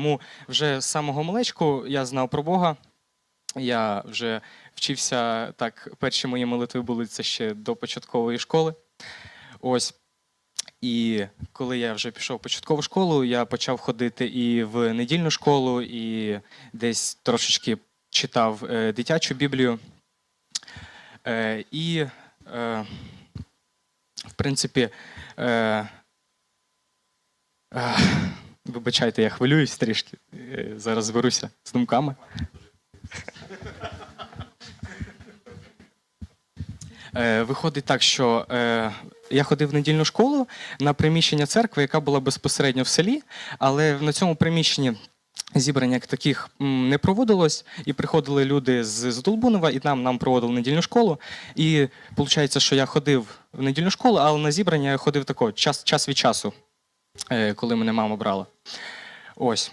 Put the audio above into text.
Тому вже з самого малечку я знав про Бога. Я вже вчився так. Перші мої молитви були це ще до початкової школи. Ось. І коли я вже пішов в початкову школу, я почав ходити і в недільну школу, і десь трошечки читав е, дитячу Біблію. Е, і, е, в принципі, е, вибачайте, я хвилююсь трішки. Е, зараз зберуся з думками. Е, Виходить так, що е, я ходив в недільну школу на приміщення церкви, яка була безпосередньо в селі, але на цьому приміщенні зібрання як таких не проводилось, і приходили люди з, з Долбунова, і там нам проводили недільну школу. І виходить, що я ходив в недільну школу, але на зібрання я ходив тако, час, час від часу, коли мене мама брала. Ось.